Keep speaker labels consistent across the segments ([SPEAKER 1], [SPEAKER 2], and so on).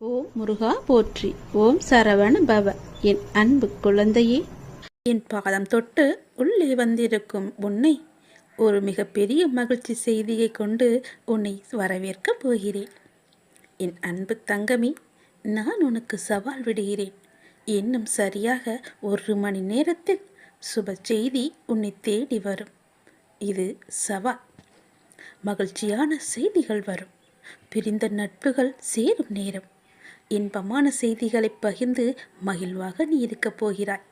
[SPEAKER 1] ஓம் முருகா போற்றி. ஓம் சரவண பவ. என் அன்பு குழந்தையே. என் பாதம் தொட்டு உள்ளே வந்திருக்கும் உன்னை ஒரு மிகப்பெரிய மகிழ்ச்சி செய்தியை கொண்டு உன்னை வரவேற்கப் போகிறேன். என் அன்பு தங்கமே நான் உனக்கு சவால் விடுகிறேன். இன்னும் சரியாக ஒரு மணி நேரத்தில் சுப செய்தி உன்னை தேடி வரும். இது சவால். மகிழ்ச்சியான செய்திகள் வரும். பிரிந்த நட்புகள் சேரும் நேரம். இன்பமான செய்திகளை பகிர்ந்து மகிழ்வாக நீ இருக்கப் போகிறாய்.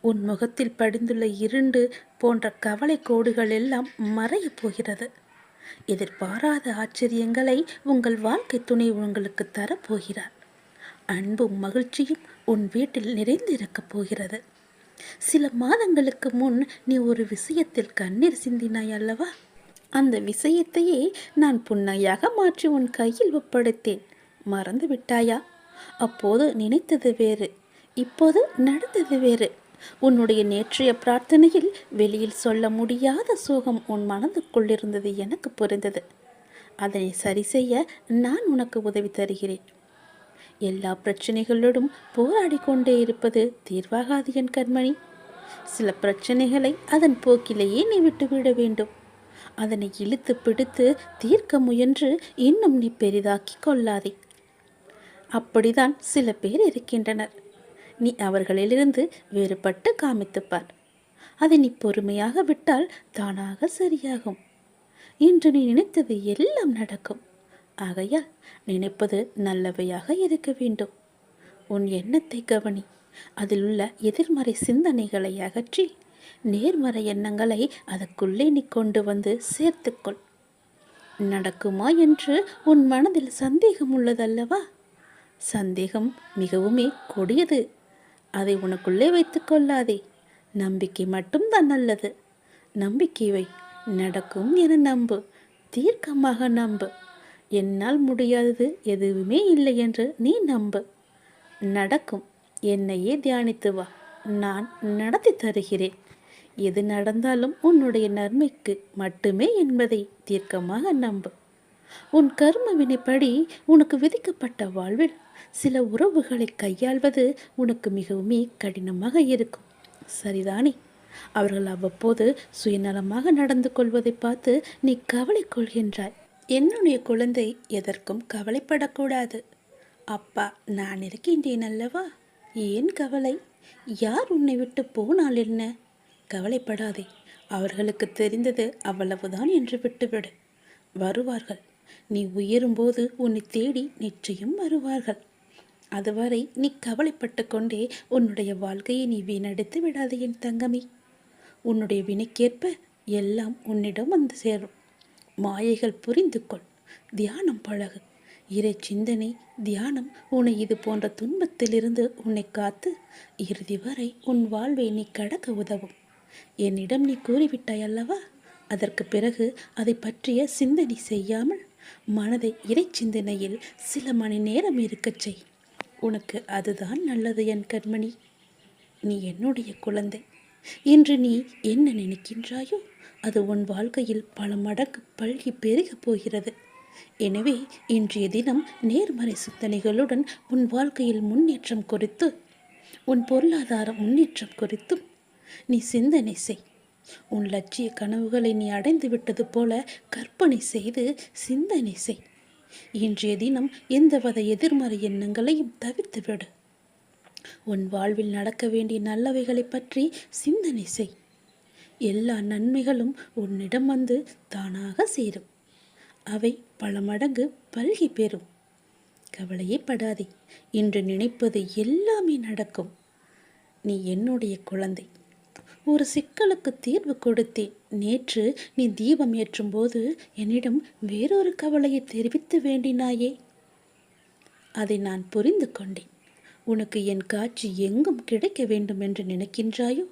[SPEAKER 1] உன் முகத்தில் படிந்துள்ள இருண்டு போன்ற கவலை கோடுகள் எல்லாம் மறையப் போகிறது. எதிர்பாராத ஆச்சரியங்களை உங்கள் வாழ்க்கை துணை உங்களுக்கு தரப்போகிறார் அன்பும் மகிழ்ச்சியும் உன் வீட்டில் நிறைந்திருக்கப் போகிறது. சில மாதங்களுக்கு முன் நீ ஒரு விஷயத்தில் கண்ணீர் சிந்தினாய் அல்லவா? அந்த விஷயத்தையே நான் புன்னையாக மாற்றி உன் கையில் ஒப்படைத்தேன். மறந்து விட்டாயா? அப்போது நினைத்தது வேறு. இப்போது நடந்தது வேறு. உன்னுடைய நேற்றைய பிரார்த்தனையில் வெளியில் சொல்ல முடியாத சோகம் உன் மனதுக்குள் இருந்தது எனக்கு புரிந்தது. அதனை சரி செய்ய நான் உனக்கு உதவி தருகிறேன். எல்லா பிரச்சனைகளோடும் போராடி கொண்டே இருப்பது தீர்வாகாது என் கண்மணி. சில பிரச்சனைகளை அதன் போக்கிலேயே நீ விட்டுவிட வேண்டும். அதனை இழுத்து பிடித்து தீர்க்க முயன்று இன்னும் நீ பெரிதாக்கி கொள்ளாதே. அப்படிதான் சில பேர் இருக்கின்றனர். நீ அவர்களிலிருந்து வேறுபட்டு காமித்துப்பார். அதை நீ பொறுமையாக விட்டால் தானாக சரியாகும். இன்று நீ நினைத்தது எல்லாம் நடக்கும். ஆகையால் நினைப்பது நல்லவையாக இருக்க வேண்டும். உன் எண்ணத்தை கவனி. அதில் உள்ள எதிர்மறை சிந்தனைகளை அகற்றி நேர்மறை எண்ணங்களை அதற்குள்ளே நீ கொண்டு வந்து சேர்த்துக்கொள். நடக்குமா என்று உன் மனதில் சந்தேகம் உள்ளதல்லவா? சந்தேகம் மிகவுமே கொடியது. அதை உனக்குள்ளே வைத்துக் கொள்ளாதே. நம்பிக்கை மட்டும்தான் நல்லது. நம்பிக்கை வை நடக்கும் என நம்பு. தீர்க்கமாக நம்பு. என்னால் முடியாதது எதுவுமே இல்லை என்று நீ நம்பு. நடக்கும். என்னையே தியானித்து வா. நான் நடத்தி தருகிறேன். எது நடந்தாலும் உன்னுடைய நன்மைக்கு மட்டுமே என்பதை தீர்க்கமாக நம்பு. உன் கர்ம வினைப்படி உனக்கு விதிக்கப்பட்ட வாழ்வில் சில உறவுகளை கையாள்வது உனக்கு மிகவுமே கடினமாக இருக்கும். சரிதானே? அவர்கள் அவ்வப்போது சுயநலமாக நடந்து கொள்வதை பார்த்து நீ கவலை கொள்கின்றாய். என்னுடைய குழந்தை எதற்கும் கவலைப்படக்கூடாது. அப்பா நான் இருக்கின்றேன் அல்லவா? ஏன் கவலை? யார் உன்னை விட்டு போனால் என்ன? கவலைப்படாதே. அவர்களுக்கு தெரிந்தது அவ்வளவுதான் என்று விட்டுவிடு வருவார்கள். நீ உயரும்போது உன்னை தேடி நிச்சயம் வருவார்கள். அதுவரை நீ கவலைப்பட்டு கொண்டே உன்னுடைய வாழ்க்கையை நீ வீணடித்து விடாதே என் தங்கமே. உன்னுடைய வினைக்கேற்ப எல்லாம் உன்னிடம் வந்து சேரும். மாயைகள் புரிந்து கொள் தியானம் பழகு. இறை சிந்தனை தியானம் உன்னை இது போன்ற துன்பத்திலிருந்து உன்னை காத்து இறுதி வரை உன் வாழ்வை நீ கடக்க உதவும். என்னிடம் நீ கூறிவிட்டாய் அல்லவா? அதற்கு பிறகு அதை பற்றிய சிந்தனை செய்யாமல் மனதை இறை சிந்தனையில் சில மணி நேரம் இருக்கச் செய். உனக்கு அதுதான் நல்லது என் கண்மணி. நீ என்னுடைய குழந்தை. இன்று நீ என்ன நினைக்கின்றாயோ அது உன் வாழ்க்கையில் பல மடங்கு பல்கி பெருகப் போகிறது. எனவே இன்றைய தினம் நேர்மறை சிந்தனைகளுடன் உன் வாழ்க்கையில் முன்னேற்றம் குறித்து உன் பொருளாதார முன்னேற்றம் குறித்தும் நீ சிந்தனை செய். உன் லட்சிய கனவுகளை நீ அடைந்து விட்டது போல கற்பனை செய்து சிந்தனை செய். இன்றைய தினம் எந்தவித எதிர்மறை எண்ணங்களையும் தவிர்த்துவிடு உன் வாழ்வில் நடக்க வேண்டிய நல்லவைகளை பற்றி சிந்தனை செய். எல்லா நன்மைகளும் உன்னிடம் வந்து தானாக சேரும். அவை பல மடங்கு பல்கி பெறும். கவலையே படாதே இன்று நினைப்பது எல்லாமே நடக்கும். நீ என்னுடைய குழந்தை. ஒரு சிக்கலுக்கு தீர்வு கொடுத்தேன். நேற்று நீ தீபம் ஏற்றும்போது என்னிடம் வேறொரு கவலையை தெரிவித்து வேண்டினாயே. அதை நான் புரிந்து கொண்டேன். உனக்கு என் காட்சி எங்கும் கிடைக்க வேண்டும் என்று நினைக்கின்றாயோ?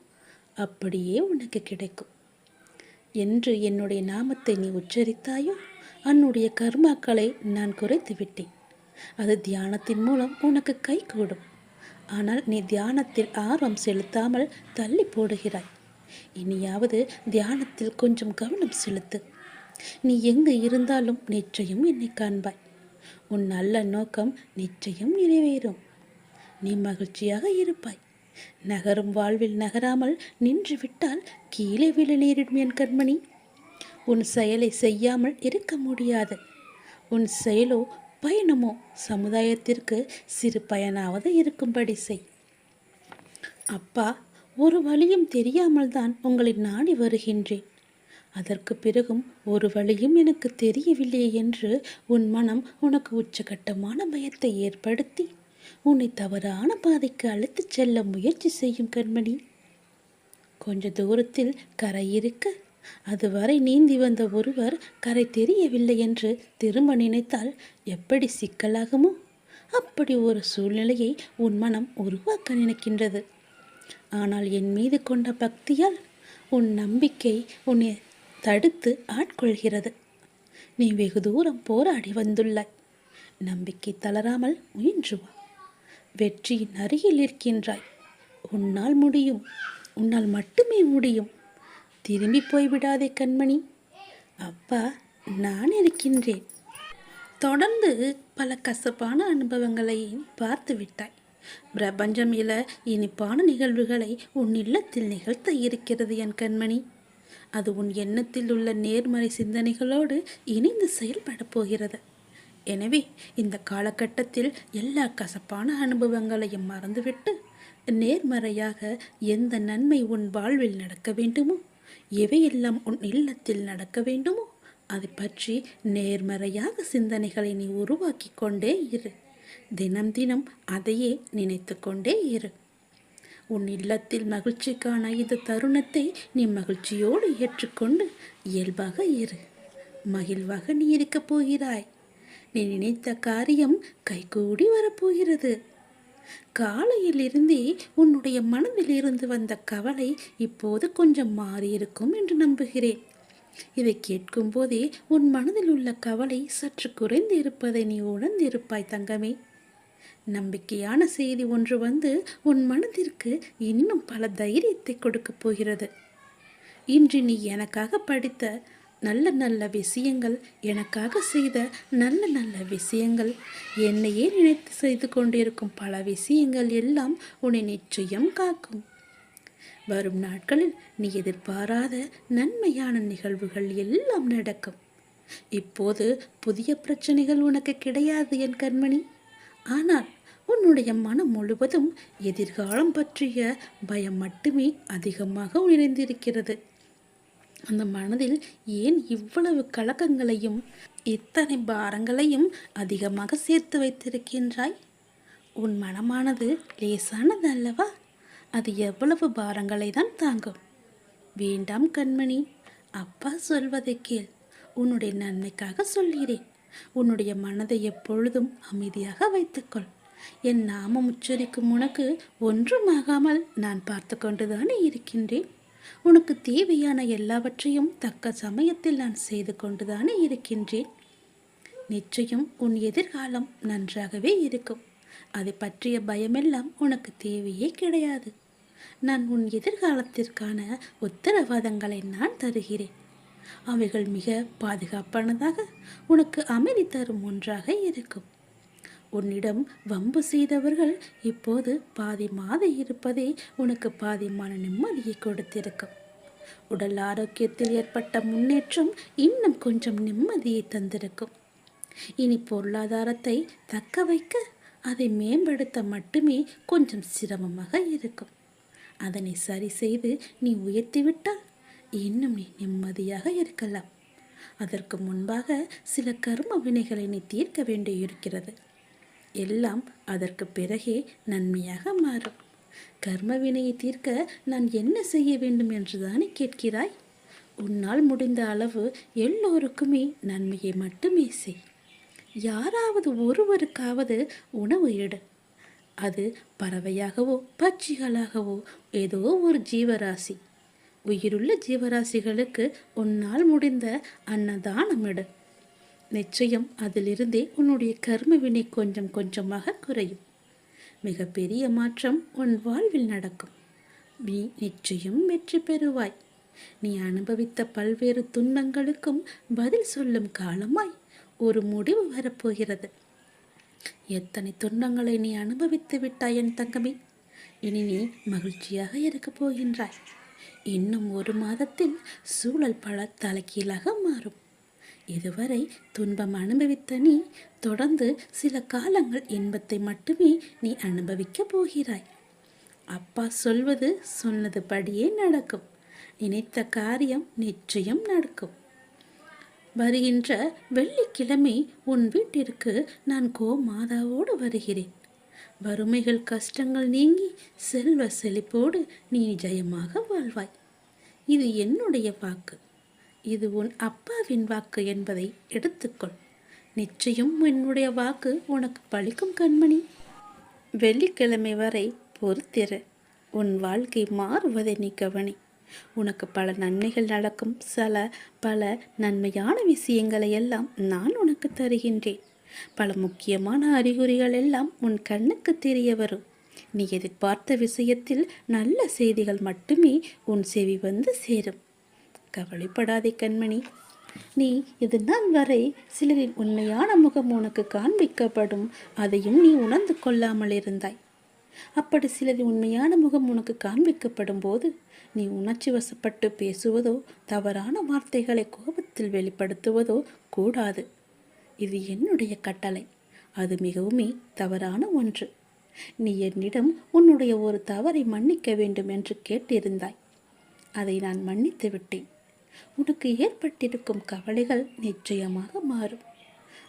[SPEAKER 1] அப்படியே உனக்கு கிடைக்கும். என்று என்னுடைய நாமத்தை நீ உச்சரித்தாயோ? அன்னுடைய கர்மாக்களை நான் குறைத்து விட்டேன் அது தியானத்தின் மூலம் உனக்கு கை கூடும். ஆனால் நீ தியானத்தில் ஆர்வம் செலுத்தாமல் தள்ளி போடுகிறாய். இனியாவது தியானத்தில் கொஞ்சம் கவனம் செலுத்து. நீ எங்கு இருந்தாலும் நிச்சயம் என்னை காண்பாய். உன் நல்ல நோக்கம் நிச்சயம் நிறைவேறும். நீ மகிழ்ச்சியாக இருப்பாய். நகரும் வாழ்வில் நகராமல் நின்று விட்டால் கீழே விழ நேரிடும் என் கண்மணி உன் செயலை செய்யாமல் இருக்க முடியாது. உன் செயலோ பயணமோ? சமுதாயத்திற்கு சிறு பயனாவது இருக்கும்படி செய். அப்பா ஒரு வழியும் தெரியாமல் தான் உங்களை நாடி வருகின்றேன். அதற்கு பிறகும் ஒரு வழியும் எனக்கு தெரியவில்லை என்று உன் மனம் உனக்கு உச்சகட்டமான பயத்தை ஏற்படுத்தி உன்னை தவறான பாதைக்கு அழைத்துச் செல்ல முயற்சி செய்யும் கண்மணி. கொஞ்ச தூரத்தில் கரை இருக்க அதுவரை நீந்தி வந்த ஒருவர் கரை தெரியவில்லை என்று திரும்ப நினைத்தால் எப்படி சிக்கலாகுமோ? அப்படி ஒரு சூழ்நிலையை உன் மனம் உருவாக்க நினைக்கின்றது. ஆனால் என் மீது கொண்ட பக்தியால் உன் நம்பிக்கை உன்னை தடுத்து ஆட்கொள்கிறது. நீ வெகு தூரம் போராடி வந்துள்ளாய். நம்பிக்கை தளராமல் முயன்று வா. வெற்றியின் அருகில் இருக்கின்றாய். உன்னால் முடியும். உன்னால் மட்டுமே முடியும். திரும்பி போய்விடாதே கண்மணி. அப்பா நான் இருக்கின்றேன். தொடர்ந்து பல கசப்பான அனுபவங்களை பார்த்து விட்டாய். பிரபஞ்சம் இல இனிப்பான நிகழ்வுகளை உன் இல்லத்தில் நிகழ்த்த இருக்கிறது என் கண்மணி. அது உன் எண்ணத்தில் உள்ள நேர்மறை சிந்தனைகளோடு இணைந்து செயல்பட போகிறது. எனவே இந்த காலகட்டத்தில் எல்லா கசப்பான அனுபவங்களையும் மறந்துவிட்டு நேர்மறையாக எந்த நன்மை உன் வாழ்வில் நடக்க வேண்டுமோ எவையெல்லாம் உன் இல்லத்தில் நடக்க வேண்டுமோ அதை பற்றி நேர்மறையாக சிந்தனைகளை நீ உருவாக்கி கொண்டே இரு. தினம் தினம் அதையே நினைத்து கொண்டே இரு. உன் இல்லத்தில் மகிழ்ச்சிக்கான இந்த தருணத்தை நீ மகிழ்ச்சியோடு ஏற்றுக்கொண்டு இயல்பாக இரு. மகிழ்வாக நீ இருக்கப் போகிறாய். நீ நினைத்த காரியம் கைகூடி வரப்போகிறது. காலையிலிருந்தே உன்னுடைய மனதில் இருந்து வந்த கவலை இப்போது கொஞ்சம் மாறியிருக்கும் என்று நம்புகிறேன். இதை கேட்கும் போதே உன் மனதில் உள்ள கவலை சற்று குறைந்து இருப்பதை நீ உணர்ந்திருப்பாய் தங்கமே. நம்பிக்கையான செய்தி ஒன்று வந்து உன் மனதிற்கு இன்னும் பல தைரியத்தை கொடுக்கப் போகிறது. இன்று நீ எனக்காக படித்த நல்ல நல்ல விஷயங்கள் எனக்காக செய்த நல்ல நல்ல விஷயங்கள். என்னையே நினைத்து செய்து கொண்டிருக்கும் பல விஷயங்கள் எல்லாம் உன்னை நிச்சயம் காக்கும். வரும் நாட்களில் நீ எதிர்பாராத நன்மையான நிகழ்வுகள் எல்லாம் நடக்கும். இப்போது புதிய பிரச்சனைகள் உனக்கு கிடையாது என் கண்மணி. ஆனால் உன்னுடைய மனம் முழுவதும் எதிர்காலம் பற்றிய பயம் மட்டுமே அதிகமாக நிறைந்திருக்கிறது அந்த மனதில் ஏன் இவ்வளவு கலக்கங்களையும் இத்தனை பாரங்களையும் அதிகமாக சேர்த்து வைத்திருக்கின்றாய்? உன் மனமானது லேசானது அல்லவா? அது எவ்வளவு பாரங்களை தான் தாங்கும். வேண்டாம் கண்மணி அப்பா சொல்வதை கேள். உன்னுடைய நன்மைக்காக சொல்கிறேன். உன்னுடைய மனதை எப்பொழுதும் அமைதியாக வைத்துக்கொள். என் நாமம் உச்சரிக்கும் உனக்கு ஒன்றும் ஆகாமல் நான் பார்த்து கொண்டுதானே இருக்கின்றேன்? உனக்கு தேவையான எல்லாவற்றையும் தக்க சமயத்தில் நான் செய்து கொண்டுதானே இருக்கின்றேன். நிச்சயம் உன் எதிர்காலம் நன்றாகவே இருக்கும். அதை பற்றிய பயமெல்லாம் உனக்கு தேவையே கிடையாது. நான் உன் எதிர்காலத்திற்கான உத்தரவாதங்களை நான் தருகிறேன். அவைகள் மிக பாதுகாப்பானதாக உனக்கு அமைதி தரும் ஒன்றாக இருக்கும். உன்னிடம் வம்பு செய்தவர்கள் இப்போது பாதி மாத இருப்பதே உனக்கு பாதி மன நிம்மதியை கொடுத்திருக்கும். உடல் ஆரோக்கியத்தில் ஏற்பட்ட முன்னேற்றம் இன்னும் கொஞ்சம் நிம்மதியை தந்திருக்கும். இனி பொருளாதாரத்தை தக்க வைக்க அதை மேம்படுத்த மட்டுமே கொஞ்சம் சிரமமாக இருக்கும். அதனை சரி செய்து நீ உயர்த்திவிட்டால் இன்னும் நீ நிம்மதியாக இருக்கலாம். அதற்கு முன்பாக சில கர்ம வினைகளை நீ தீர்க்க வேண்டியிருக்கிறது. எல்லாம் அதற்கு பிறகே நன்மையாக மாறும். கர்ம வினையை தீர்க்க நான் என்ன செய்ய வேண்டும் என்றுதானே கேட்கிறாய்? உன்னால் முடிந்த அளவு எல்லோருக்குமே நன்மையை மட்டுமே செய். யாராவது ஒருவருக்காவது உணவு எடு. அது பறவையாகவோ பட்சிகளாகவோ ஏதோ ஒரு ஜீவராசி. உயிருள்ள ஜீவராசிகளுக்கு உன்னால் முடிந்த அன்னதானம் எடு. நிச்சயம் அதிலிருந்தே உன்னுடைய கர்ம வினை கொஞ்சம் கொஞ்சமாக குறையும். மிகப்பெரிய மாற்றம் உன் வாழ்வில் நடக்கும். நீ நிச்சயம் வெற்றி பெறுவாய். நீ அனுபவித்த பல்வேறு துன்பங்களுக்கும் பதில் சொல்லும் காலமாய் ஒரு முடிவு வரப்போகிறது. எத்தனை துன்பங்களை நீ அனுபவித்து விட்டாய் என் தங்கமே? இனி நீ மகிழ்ச்சியாக இருக்கப் போகின்றாய். இன்னும் ஒரு மாதத்தில் சூழல் பல தலைகீழாக மாறும். இதுவரை துன்பம் அனுபவித்த நீ தொடர்ந்து சில காலங்கள் இன்பத்தை மட்டுமே நீ அனுபவிக்கப் போகிறாய். அப்பா சொல்வது சொன்னது படியே நடக்கும். நினைத்த காரியம் நிச்சயம் நடக்கும். வருகின்ற வெள்ளிக்கிழமை உன் வீட்டிற்கு நான் கோ மாதாவோடு வருகிறேன். வறுமைகள் கஷ்டங்கள் நீங்கி செல்வ செழிப்போடு நீ ஜெயமாக வாழ்வாய். இது என்னுடைய வாக்கு. இது உன் அப்பாவின் வாக்கு என்பதை எடுத்துக்கொள். நிச்சயம் என்னுடைய வாக்கு உனக்கு பழிக்கும் கண்மணி. வெள்ளிக்கிழமை வரை பொறுத்திரு. உன் வாழ்க்கை மாறுவதை நீ கவனி. உனக்கு பல நன்மைகள் நடக்கும். சில பல நன்மையான விஷயங்களை எல்லாம் நான் உனக்கு தருகின்றேன். பல முக்கியமான அறிகுறிகள் எல்லாம் உன் கண்ணுக்கு தெரிய வரும். நீ எதிர்பார்த்த விஷயத்தில் நல்ல செய்திகள் மட்டுமே உன் செவி வந்து சேரும். கவலைப்படாதே கண்மணி. நீ இது நாள் வரை சிலரின் உண்மையான முகம் உனக்கு காண்பிக்கப்படும். அதையும் நீ உணர்ந்து கொள்ளாமல் இருந்தாய். அப்படி சிலரின் உண்மையான முகம் உனக்கு காண்பிக்கப்படும் போது நீ உணர்ச்சி வசப்பட்டு பேசுவதோ தவறான வார்த்தைகளை கோபத்தில் வெளிப்படுத்துவதோ கூடாது. இது என்னுடைய கட்டளை. அது மிகவுமே தவறான ஒன்று. நீ என்னிடம் உன்னுடைய ஒரு தவறை மன்னிக்க வேண்டும் என்று கேட்டிருந்தாய். அதை நான் மன்னித்து விட்டேன் உனக்கு ஏற்பட்டிருக்கும் கவலைகள் நிச்சயமாக மாறும்.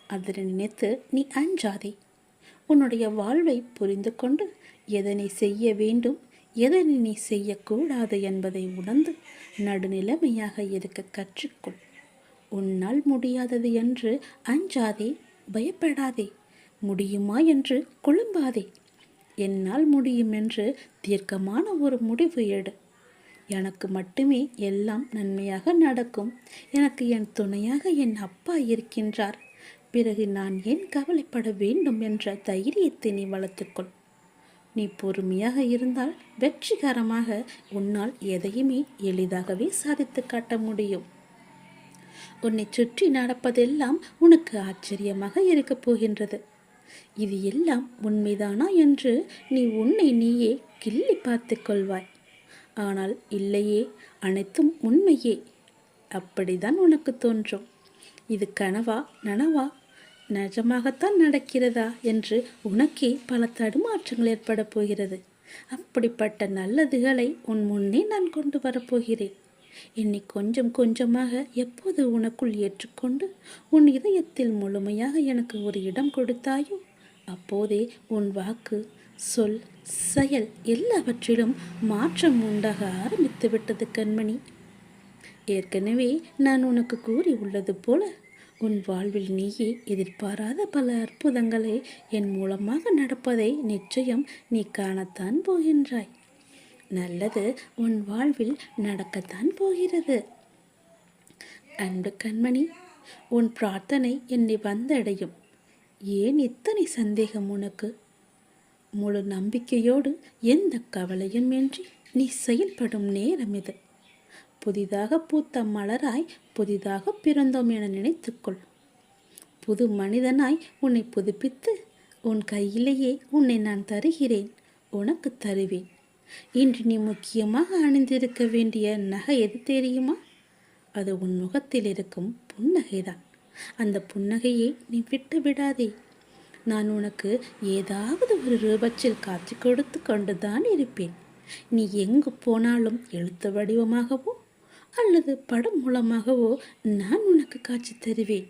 [SPEAKER 1] அதனை நினைத்து நீ அஞ்சாதே. உன்னுடைய வாழ்வை புரிந்து கொண்டு எதனை செய்ய வேண்டும் எதனை நீ செய்யக்கூடாது என்பதை உணர்ந்து நடுநிலைமையாக இருக்க கற்றுக்கொள். உன்னால் முடியாதது என்று அஞ்சாதே பயப்படாதே. முடியுமா என்று குழும்பாதே. என்னால் முடியும் என்று தீர்க்கமான ஒரு முடிவு எடு. எனக்கு மட்டுமே எல்லாம் நன்மையாக நடக்கும். எனக்கு என் துணையாக என் அப்பா இருக்கின்றார். பிறகு நான் ஏன் கவலைப்பட வேண்டும் என்ற தைரியத்தை நீ வளர்த்துக்கொள். நீ பொறுமையாக இருந்தால் வெற்றிகரமாக உன்னால் எதையுமே எளிதாகவே சாதித்து காட்ட முடியும். உன்னை சுற்றி நடப்பதெல்லாம் உனக்கு ஆச்சரியமாக இருக்கப் போகின்றது. இது எல்லாம் உண்மைதானா என்று நீ உன்னை நீயே கிள்ளி பார்த்து கொள்வாய். ஆனால் இல்லையே அனைத்தும் உண்மையே. அப்படிதான் உனக்கு தோன்றும். இது கனவா நனவா? நிஜமாகத்தான் நடக்கிறதா? என்று உனக்கே பல தடுமாற்றங்கள் ஏற்பட போகிறது. அப்படிப்பட்ட நல்லதுகளை உன் முன்னே நான் கொண்டு வரப்போகிறேன் என்னை கொஞ்சம் கொஞ்சமாக எப்போது உனக்குள் ஏற்றுக்கொண்டு உன் இதயத்தில் முழுமையாக எனக்கு ஒரு இடம் கொடுத்தாயோ? அப்போதே உன் வாக்கு சொல் செயல் எல்லாவற்றிலும் மாற்றம் உண்டாக ஆரம்பித்து விட்டது கண்மணி. ஏற்கனவே நான் உனக்கு கூறி உள்ளது போல உன் வாழ்வில் நீயே எதிர்பாராத பல அற்புதங்களை என் மூலமாக நடப்பதை நிச்சயம் நீ காணத்தான் போகின்றாய். நல்லது உன் வாழ்வில் நடக்கத்தான் போகிறது. அன்பு கண்மணி உன் பிரார்த்தனை என்னை வந்தடையும். ஏன் இத்தனை சந்தேகம் உனக்கு? முழு நம்பிக்கையோடு எந்த கவலையும் இன்றி நீ செயல்படும் நேரம் இது. புதிதாக பூத்த மலராய் புதிதாக பிறந்தோம் என நினைத்துக்கொள். புது மனிதனாய் உன்னை புதுப்பித்து உன் கையிலேயே உன்னை நான் தருகிறேன் உனக்கு தருவேன். இன்று நீ முக்கியமாக அணிந்திருக்க வேண்டிய நகை எது தெரியுமா? அது உன் முகத்தில் இருக்கும் புன்னகைதான். அந்த புன்னகையை நீ விட்டு விடாதே நான் உனக்கு ஏதாவது ஒரு ரூபத்தில் காட்சி கொடுத்து கொண்டுதான் இருப்பேன். நீ எங்கு போனாலும் எழுத்து வடிவமாகவோ அல்லது படம் மூலமாகவோ நான் உனக்கு காட்சி தருவேன்.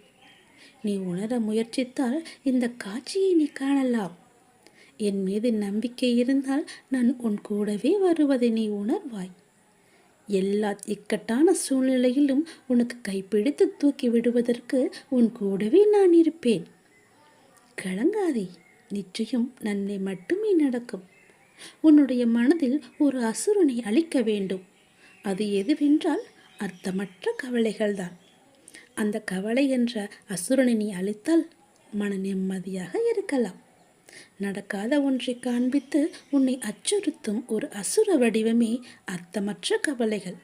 [SPEAKER 1] நீ உணர முயற்சித்தால் இந்த காட்சியை நீ காணலாம். என் மீது நம்பிக்கை இருந்தால் நான் உன் கூடவே வருவதை நீ உணர்வாய். எல்லா இக்கட்டான சூழ்நிலையிலும் உனக்கு கைப்பிடித்து தூக்கி விடுவதற்கு உன் கூடவே நான் இருப்பேன். கலங்காதே. நிச்சயம் நன்மை மட்டுமே நடக்கும். உன்னுடைய மனதில் ஒரு அசுரனை அழிக்க வேண்டும். அது எதுவென்றால் அர்த்தமற்ற கவலைகள்தான். அந்த கவலை என்ற அசுரனை நீ அழித்தால் மன நிம்மதியாக இருக்கலாம். நடக்காத ஒன்றை காண்பித்து உன்னை அச்சுறுத்தும் ஒரு அசுர வடிவமே அர்த்தமற்ற கவலைகள்.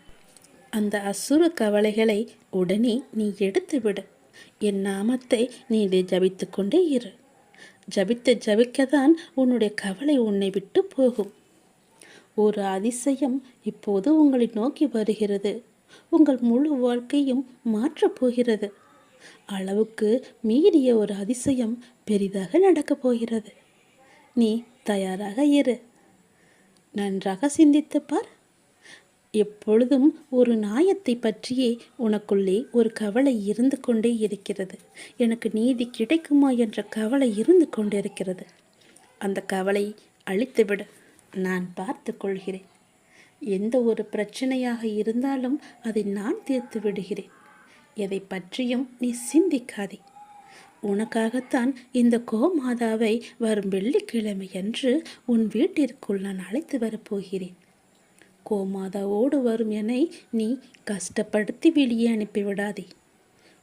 [SPEAKER 1] அந்த அசுர கவலைகளை உடனே நீ எடுத்துவிடு. என் நாமத்தை நீ ஜபித்து கொண்டே இரு. ஜபித்து ஜபிக்கத்தான் உன்னுடைய கவலை உன்னை விட்டு போகும். ஒரு அதிசயம் இப்போது உங்களை நோக்கி வருகிறது. உங்கள் முழு வாழ்க்கையும் மாற்றப் போகிறது. அளவுக்கு மீறிய ஒரு அதிசயம் பெரிதாக நடக்கப் போகிறது. நீ தயாராக இரு. நன்றாக சிந்தித்து பார். எப்பொழுதும் ஒரு நாயத்தை பற்றியே உனக்குள்ளே ஒரு கவலை இருந்து கொண்டே இருக்கிறது. எனக்கு நீதி கிடைக்குமா என்ற கவலை இருந்து கொண்டிருக்கிறது. அந்த கவலை அழித்துவிடு. நான் பார்த்து கொள்கிறேன். எந்த ஒரு பிரச்சனையாக இருந்தாலும் அதை நான் தீர்த்து விடுகிறேன். எதை பற்றியும் நீ சிந்திக்காதே. உனக்காகத்தான் இந்த கோமாதாவை வரும் வெள்ளிக்கிழமையன்று உன் வீட்டிற்குள் நான் அழைத்து வரப்போகிறேன் கோமாதாவோடு வரும் என்னை நீ கஷ்டப்படுத்தி வெளியே அனுப்பிவிடாதே.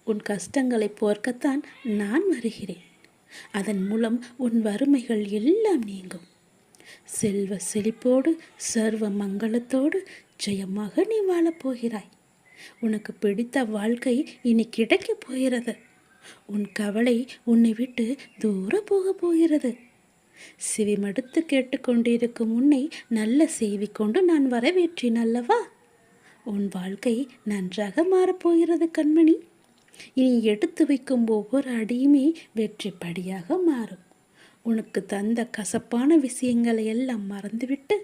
[SPEAKER 1] உன் கஷ்டங்களை போர்க்கத்தான் நான் வருகிறேன். அதன் மூலம் உன் வறுமைகள் எல்லாம் நீங்கும். செல்வ செழிப்போடு சர்வ மங்களத்தோடு ஜெயமாக நீ வாழப்போகிறாய் உனக்கு பிடித்த வாழ்க்கை இனி கிடைக்கப் போகிறது. உன் கவலை உன்னை விட்டு தூர போக போகிறது. செவிமடுத்து கேட்டுக்கொண்டிருக்கும் உன்னை நல்ல செய்தி கொண்டு நான் வரவேற்றேன் அல்லவா? உன் வாழ்க்கை நன்றாக மாறப்போகிறது கண்மணி. இனி எடுத்து வைக்கும் ஒவ்வொரு அடியுமே வெற்றிப்படியாக மாறும். உனக்கு தந்த கசப்பான விஷயங்களை எல்லாம் மறந்துவிட்டு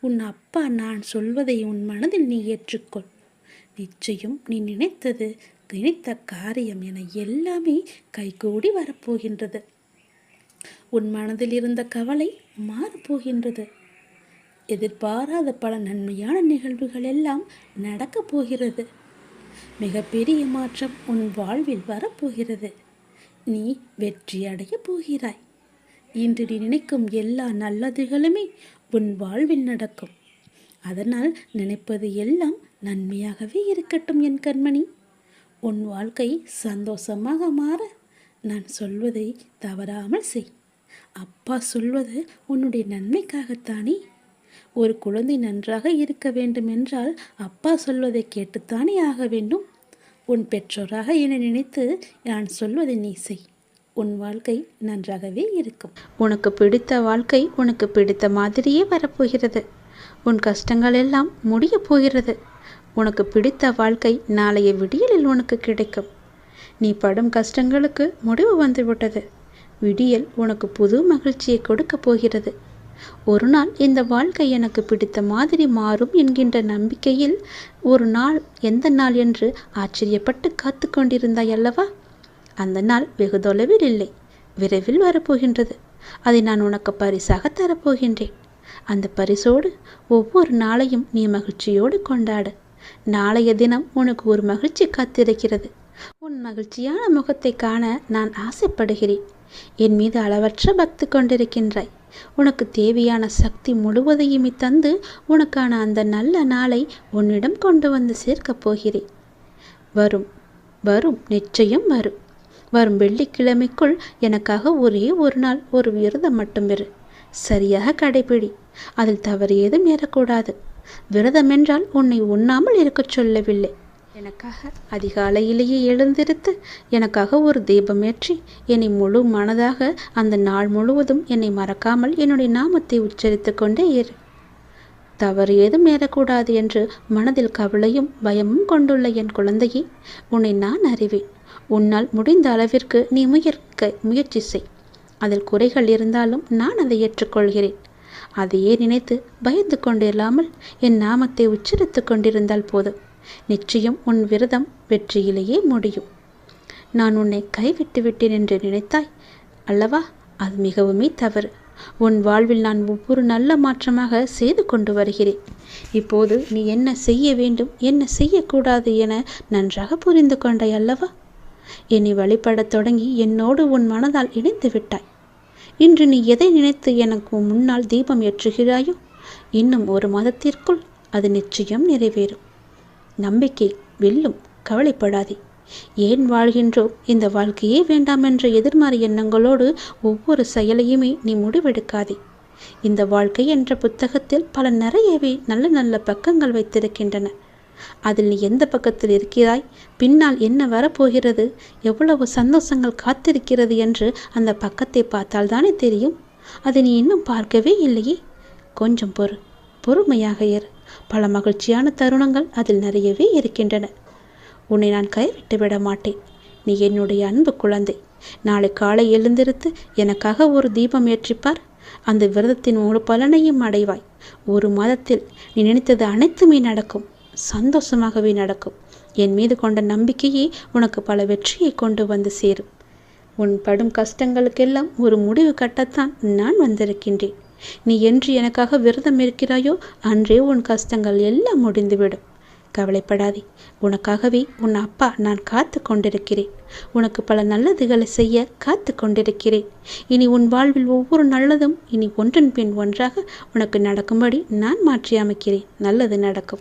[SPEAKER 1] உன் அப்பா நான் சொல்வதை உன் மனதில் நீ ஏற்றுக்கொள். நிச்சயம் நீ நினைத்தது நினைத்த காரியம் என எல்லாமே கைகூடி வரப்போகின்றது. உன் மனதில் இருந்த கவலை மாறப்போகின்றது. எதிர்பாராத பல நன்மையான நிகழ்வுகள் எல்லாம் நடக்கப் போகிறது. மிகப்பெரிய மாற்றம் உன் வாழ்வில் வரப்போகிறது. நீ வெற்றி அடையப் போகிறாய். இன்று நீ நினைக்கும் எல்லா நல்லதுகளுமே உன் வாழ்வில் நடக்கும். அதனால் நினைப்பது எல்லாம் நன்மையாகவே இருக்கட்டும் என் கண்மணி. உன் வாழ்க்கை சந்தோஷமாக மாற நான் சொல்வதை தவறாமல் செய். அப்பா சொல்வது உன்னுடைய நன்மைக்காகத்தானே? ஒரு குழந்தை நன்றாக இருக்க வேண்டுமென்றால் அப்பா சொல்வதை கேட்டுத்தானே ஆக வேண்டும்? உன் பெற்றோராக என நினைத்து நான் சொல்வதை நீ செய். உன் வாழ்க்கை நன்றாகவே இருக்கும். உனக்கு பிடித்த வாழ்க்கை உனக்கு பிடித்த மாதிரியே வரப்போகிறது. உன் கஷ்டங்கள் எல்லாம் முடியப் போகிறது. உனக்கு பிடித்த வாழ்க்கை நாளைய விடியலில் உனக்கு கிடைக்கும். நீ படும் கஷ்டங்களுக்கு முடிவு வந்துவிட்டது. விடியல் உனக்கு புது மகிழ்ச்சியை கொடுக்கப் போகிறது. ஒரு நாள் இந்த வாழ்க்கை எனக்கு பிடித்த மாதிரி மாறும் என்கின்ற நம்பிக்கையில் ஒரு நாள் எந்த நாள் என்று ஆச்சரியப்பட்டு காத்து கொண்டிருந்தாய் அல்லவா? அந்த நாள் வெகு தொலைவில் இல்லை. விரைவில் வரப்போகின்றது. அதை நான் உனக்கு பரிசாக தரப்போகின்றேன். அந்த பரிசோடு ஒவ்வொரு நாளையும் நீ மகிழ்ச்சியோடு கொண்டாடு. நாளைய தினம் உனக்கு ஒரு மகிழ்ச்சி காத்திருக்கிறது. உன் மகிழ்ச்சியான முகத்தை காண நான் ஆசைப்படுகிறேன். என் மீது அளவற்ற பக்தி கொண்டிருக்கின்றாய். உனக்கு தேவையான சக்தி முழுவதையுமே தந்து உனக்கான அந்த நல்ல நாளை உன்னிடம் கொண்டு வந்து சேர்க்கப் போகிறேன். வரும் வரும் நிச்சயம் வரும். வரும் வெள்ளிக்கிழமைக்குள் எனக்காக ஒரே ஒரு நாள் ஒரு விரதம் மட்டும் இரு சரியாக கடைபிடி. அதில் தவறு ஏதும் ஏறக்கூடாது. விரதம் என்றால் உன்னை உண்ணாமல் இருக்கச் சொல்லவில்லை. எனக்காக அதிகாலையிலேயே எழுந்திருத்து எனக்காக ஒரு தீபமேற்றி என்னை முழு மனதாக அந்த நாள் முழுவதும் என்னை மறக்காமல் என்னுடைய நாமத்தை உச்சரித்து கொண்டே இரு. தவறு ஏதும் ஏறக்கூடாது என்று மனதில் கவலையும் பயமும் கொண்டுள்ள என் குழந்தையை உன்னை நான் அறிவேன். உன்னால் முடிந்த அளவிற்கு நீ முயற்க முயற்சி செய். அதில் குறைகள் இருந்தாலும் நான் அதை ஏற்றுக்கொள்கிறேன். அதையே நினைத்து பயந்து கொண்டில்லாமல் என் நாமத்தை உச்சரித்து கொண்டிருந்தால் போதும். நிச்சயம் உன் விரதம் வெற்றியிலேயே முடியும். நான் உன்னை கைவிட்டு விட்டேன் என்று நினைத்தாய்? அல்லவா? அது மிகவுமே தவறு. உன் வாழ்வில் நான் ஒவ்வொரு நல்ல மாற்றமாக செய்து கொண்டு வருகிறேன். இப்போது நீ என்ன செய்ய வேண்டும் என்ன செய்யக்கூடாது என நன்றாக புரிந்து கொண்டாய் அல்லவா? என்னை வழிபடத் தொடங்கி என்னோடு உன் மனதால் இணைந்து விட்டாய். இன்று நீ எதை நினைத்து எனக்கு முன்னால் தீபம் ஏற்றுகிறாயோ? இன்னும் ஒரு மாதத்திற்குள் அது நிச்சயம் நிறைவேறும். நம்பிக்கை வெல்லும் கவலைப்படாதே. ஏன் வாழ்கின்றோ இந்த வாழ்க்கையே வேண்டாம் என்ற எதிர்மறை எண்ணங்களோடு ஒவ்வொரு செயலையுமே நீ முடிவெடுக்காதே. இந்த வாழ்க்கை என்ற புத்தகத்தில் பல நிறையவே நல்ல நல்ல பக்கங்கள் வைத்திருக்கின்றன. அதில் நீ எந்த பக்கத்தில் இருக்கிறாய்? பின்னால் என்ன வரப்போகிறது? எவ்வளவு சந்தோஷங்கள் காத்திருக்கிறது என்று அந்த பக்கத்தை பார்த்தால் தானே தெரியும். அதை நீ இன்னும் பார்க்கவே இல்லையே. கொஞ்சம் பொறு பொறுமையாக இரு. பல மகிழ்ச்சியான தருணங்கள் அதில் நிறையவே இருக்கின்றன. உன்னை நான் கைவிட்டு விட மாட்டேன். நீ என்னுடைய அன்பு குழந்தை. நாளை காலை எழுந்திருத்து எனக்காக ஒரு தீபம் ஏற்றிப்பார். அந்த விரதத்தின் முழு பலனையும் அடைவாய். ஒரு மாதத்தில் நீ நினைத்தது அனைத்துமே நடக்கும். சந்தோஷமாகவே நடக்கும். என் மீது கொண்ட நம்பிக்கையே உனக்கு பல வெற்றியை கொண்டு வந்து சேரும். உன் படும் கஷ்டங்களுக்கெல்லாம் ஒரு முடிவு கட்டத்தான் நான் வந்திருக்கின்றேன். நீ என்று எனக்காக விரதம் இருக்கிறாயோ அன்றே உன் கஷ்டங்கள் எல்லாம் முடிந்துவிடும். கவலைப்படாதே. உனக்காகவே உன் அப்பா நான் காத்து கொண்டிருக்கிறேன். உனக்கு பல நல்லதுகளை செய்ய காத்து கொண்டிருக்கிறேன். இனி உன் வாழ்வில் ஒவ்வொரு நல்லதும் இனி ஒன்றன் பின் ஒன்றாக உனக்கு நடக்கும்படி நான் மாற்றி அமைக்கிறேன். நல்லது நடக்கும்.